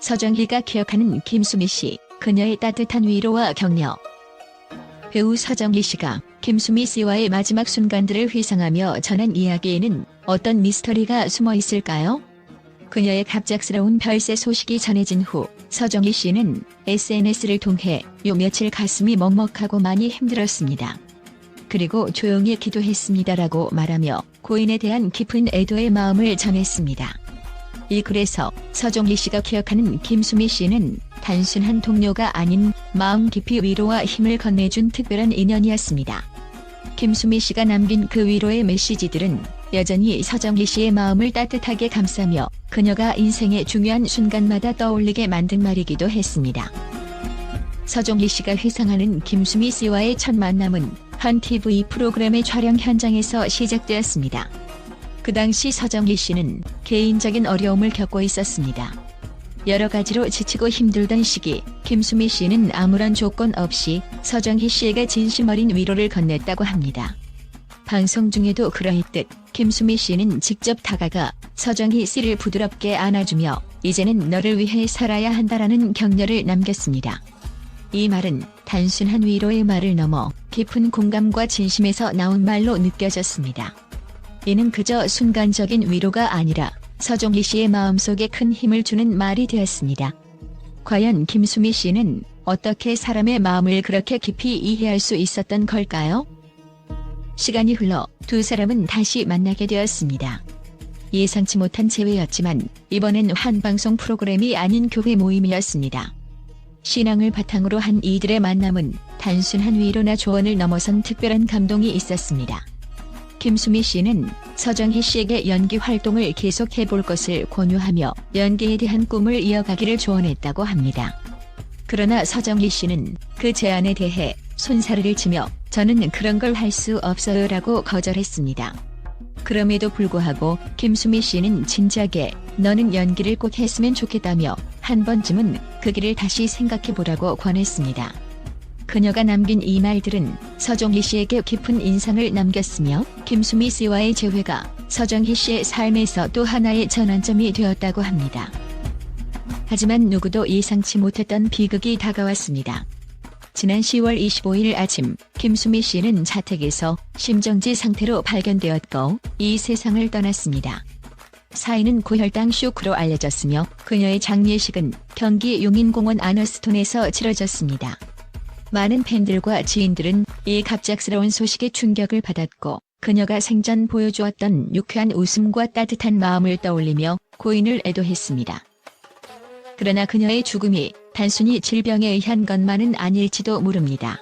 서정희가 기억하는 김수미 씨, 그녀의 따뜻한 위로와 격려. 배우 서정희 씨가 김수미 씨와의 마지막 순간들을 회상하며 전한 이야기에는 어떤 미스터리가 숨어 있을까요? 그녀의 갑작스러운 별세 소식이 전해진 후 서정희 씨는 SNS를 통해 요 며칠 가슴이 먹먹하고 많이 힘들었습니다. 그리고 조용히 기도했습니다라고 말하며 고인에 대한 깊은 애도의 마음을 전했습니다. 이 글에서 서정희 씨가 기억하는 김수미 씨는 단순한 동료가 아닌 마음 깊이 위로와 힘을 건네준 특별한 인연이었습니다. 김수미 씨가 남긴 그 위로의 메시지들은 여전히 서정희 씨의 마음을 따뜻하게 감싸며 그녀가 인생의 중요한 순간마다 떠올리게 만든 말이기도 했습니다. 서정희 씨가 회상하는 김수미 씨와의 첫 만남은 한 TV 프로그램의 촬영 현장에서 시작되었습니다. 그 당시 서정희 씨는 개인적인 어려움을 겪고 있었습니다. 여러 가지로 지치고 힘들던 시기, 김수미 씨는 아무런 조건 없이 서정희 씨에게 진심 어린 위로를 건넸다고 합니다. 방송 중에도 그러했듯 김수미 씨는 직접 다가가 서정희 씨를 부드럽게 안아주며 이제는 너를 위해 살아야 한다라는 격려를 남겼습니다. 이 말은 단순한 위로의 말을 넘어 깊은 공감과 진심에서 나온 말로 느껴졌습니다. 이는 그저 순간적인 위로가 아니라 서종희 씨의 마음속에 큰 힘을 주는 말이 되었습니다. 과연 김수미 씨는 어떻게 사람의 마음을 그렇게 깊이 이해할 수 있었던 걸까요? 시간이 흘러 두 사람은 다시 만나게 되었습니다. 예상치 못한 재회였지만 이번엔 한 방송 프로그램이 아닌 교회 모임이었습니다. 신앙을 바탕으로 한 이들의 만남은 단순한 위로나 조언을 넘어선 특별한 감동이 있었습니다. 김수미 씨는 서정희 씨에게 연기 활동을 계속해 볼 것을 권유하며 연기에 대한 꿈을 이어가기를 조언했다고 합니다. 그러나 서정희 씨는 그 제안에 대해 손사래를 치며 저는 그런 걸 할 수 없어요 라고 거절했습니다. 그럼에도 불구하고 김수미 씨는 진지하게 너는 연기를 꼭 했으면 좋겠다며 한 번쯤은 그 길을 다시 생각해 보라고 권했습니다. 그녀가 남긴 이 말들은 서정희 씨에게 깊은 인상을 남겼으며 김수미 씨와의 재회가 서정희 씨의 삶에서 또 하나의 전환점이 되었다고 합니다. 하지만 누구도 예상치 못했던 비극이 다가왔습니다. 지난 10월 25일 아침 김수미 씨는 자택에서 심정지 상태로 발견되었고 이 세상을 떠났습니다. 사인은 고혈당 쇼크로 알려졌으며 그녀의 장례식은 경기 용인공원 아너스톤에서 치러졌습니다. 많은 팬들과 지인들은 이 갑작스러운 소식에 충격을 받았고 그녀가 생전 보여주었던 유쾌한 웃음과 따뜻한 마음을 떠올리며 고인을 애도했습니다. 그러나 그녀의 죽음이 단순히 질병에 의한 것만은 아닐지도 모릅니다.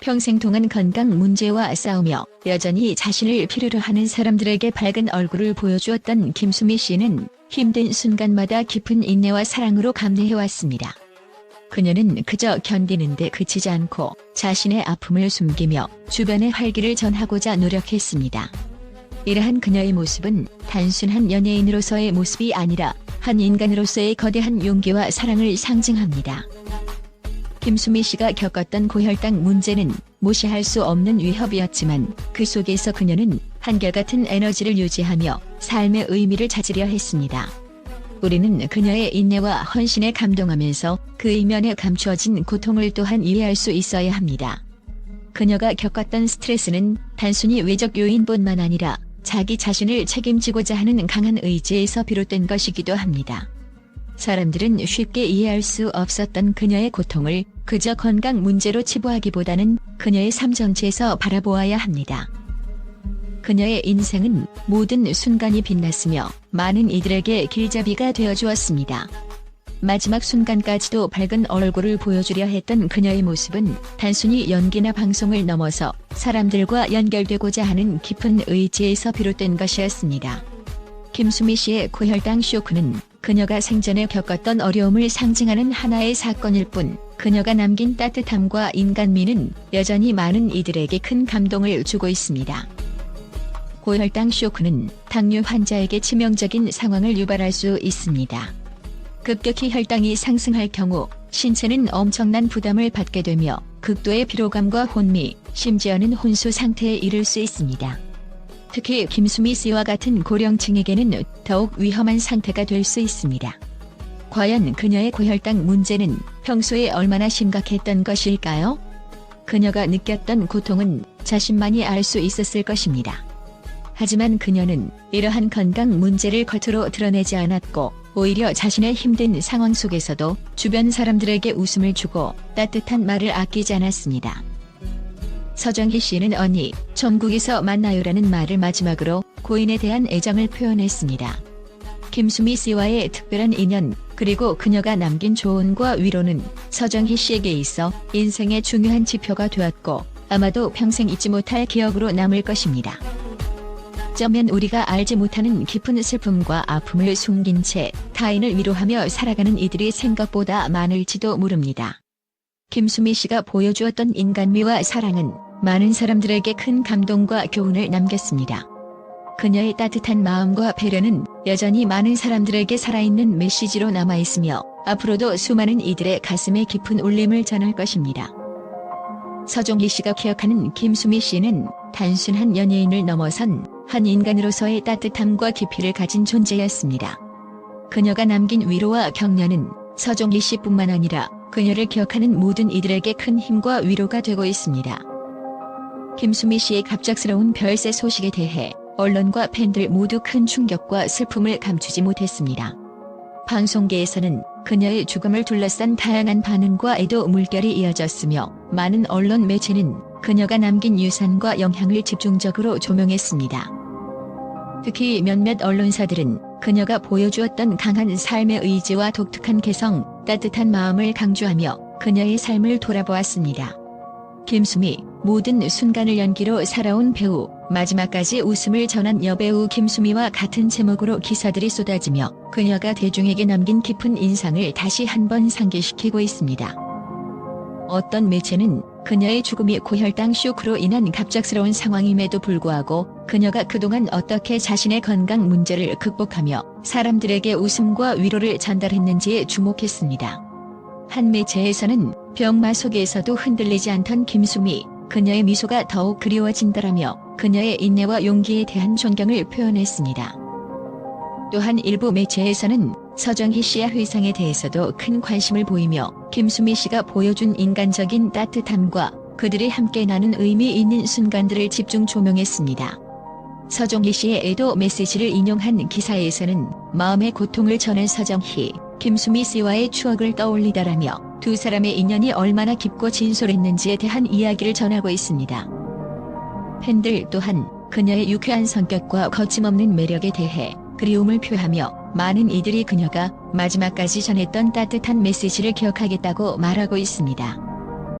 평생 동안 건강 문제와 싸우며 여전히 자신을 필요로 하는 사람들에게 밝은 얼굴을 보여주었던 김수미 씨는 힘든 순간마다 깊은 인내와 사랑으로 감내해왔습니다. 그녀는 그저 견디는데 그치지 않고 자신의 아픔을 숨기며 주변의 활기를 전하고자 노력했습니다. 이러한 그녀의 모습은 단순한 연예인으로서의 모습이 아니라 한 인간으로서의 거대한 용기와 사랑을 상징합니다. 김수미 씨가 겪었던 고혈당 문제는 무시할 수 없는 위협이었지만 그 속에서 그녀는 한결같은 에너지를 유지하며 삶의 의미를 찾으려 했습니다. 우리는 그녀의 인내와 헌신에 감동하면서 그 이면에 감추어진 고통을 또한 이해할 수 있어야 합니다. 그녀가 겪었던 스트레스는 단순히 외적 요인뿐만 아니라 자기 자신을 책임지고자 하는 강한 의지에서 비롯된 것이기도 합니다. 사람들은 쉽게 이해할 수 없었던 그녀의 고통을 그저 건강 문제로 치부하기보다는 그녀의 삶 전체에서 바라보아야 합니다. 그녀의 인생은 모든 순간이 빛났으며 많은 이들에게 길잡이가 되어 주었습니다. 마지막 순간까지도 밝은 얼굴을 보여주려 했던 그녀의 모습은 단순히 연기나 방송을 넘어서 사람들과 연결되고자 하는 깊은 의지에서 비롯된 것이었습니다. 김수미 씨의 고혈당 쇼크는 그녀가 생전에 겪었던 어려움을 상징하는 하나의 사건일 뿐 그녀가 남긴 따뜻함과 인간미는 여전히 많은 이들에게 큰 감동을 주고 있습니다. 고혈당 쇼크는 당뇨 환자에게 치명적인 상황을 유발할 수 있습니다. 급격히 혈당이 상승할 경우 신체는 엄청난 부담을 받게 되며 극도의 피로감과 혼미, 심지어는 혼수 상태에 이를 수 있습니다. 특히 김수미 씨와 같은 고령층에게는 더욱 위험한 상태가 될 수 있습니다. 과연 그녀의 고혈당 문제는 평소에 얼마나 심각했던 것일까요? 그녀가 느꼈던 고통은 자신만이 알 수 있었을 것입니다. 하지만 그녀는 이러한 건강 문제를 겉으로 드러내지 않았고 오히려 자신의 힘든 상황 속에서도 주변 사람들에게 웃음을 주고 따뜻한 말을 아끼지 않았습니다. 서정희 씨는 언니, 전국에서 만나요라는 말을 마지막으로 고인에 대한 애정을 표현했습니다. 김수미 씨와의 특별한 인연, 그리고 그녀가 남긴 조언과 위로는 서정희 씨에게 있어 인생의 중요한 지표가 되었고 아마도 평생 잊지 못할 기억으로 남을 것입니다. 어쩌면 우리가 알지 못하는 깊은 슬픔과 아픔을 숨긴 채 타인을 위로하며 살아가는 이들이 생각보다 많을지도 모릅니다. 김수미 씨가 보여주었던 인간미와 사랑은 많은 사람들에게 큰 감동과 교훈을 남겼습니다. 그녀의 따뜻한 마음과 배려는 여전히 많은 사람들에게 살아있는 메시지로 남아있으며 앞으로도 수많은 이들의 가슴에 깊은 울림을 전할 것입니다. 서종희 씨가 기억하는 김수미 씨는 단순한 연예인을 넘어선 한 인간으로서의 따뜻함과 깊이를 가진 존재였습니다. 그녀가 남긴 위로와 격려는 서종희 씨뿐만 아니라 그녀를 기억하는 모든 이들에게 큰 힘과 위로가 되고 있습니다. 김수미 씨의 갑작스러운 별세 소식에 대해 언론과 팬들 모두 큰 충격과 슬픔을 감추지 못했습니다. 방송계에서는 그녀의 죽음을 둘러싼 다양한 반응과 애도 물결이 이어졌으며 많은 언론 매체는 그녀가 남긴 유산과 영향을 집중적으로 조명했습니다. 특히 몇몇 언론사들은 그녀가 보여주었던 강한 삶의 의지와 독특한 개성, 따뜻한 마음을 강조하며 그녀의 삶을 돌아보았습니다. 김수미, 모든 순간을 연기로 살아온 배우, 마지막까지 웃음을 전한 여배우 김수미와 같은 제목으로 기사들이 쏟아지며 그녀가 대중에게 남긴 깊은 인상을 다시 한번 상기시키고 있습니다. 어떤 매체는 그녀의 죽음이 고혈당 쇼크로 인한 갑작스러운 상황임에도 불구하고 그녀가 그동안 어떻게 자신의 건강 문제를 극복하며 사람들에게 웃음과 위로를 전달했는지에 주목했습니다. 한 매체에서는 병마 속에서도 흔들리지 않던 김수미, 그녀의 미소가 더욱 그리워진다라며 그녀의 인내와 용기에 대한 존경을 표현했습니다. 또한 일부 매체에서는 서정희 씨의 회상에 대해서도 큰 관심을 보이며 김수미 씨가 보여준 인간적인 따뜻함과 그들이 함께 나눈 의미 있는 순간들을 집중 조명했습니다. 서정희 씨의 애도 메시지를 인용한 기사에서는 마음의 고통을 전한 서정희, 김수미 씨와의 추억을 떠올리다라며 두 사람의 인연이 얼마나 깊고 진솔했는지에 대한 이야기를 전하고 있습니다. 팬들 또한 그녀의 유쾌한 성격과 거침없는 매력에 대해 그리움을 표하며 많은 이들이 그녀가 마지막까지 전했던 따뜻한 메시지를 기억하겠다고 말하고 있습니다.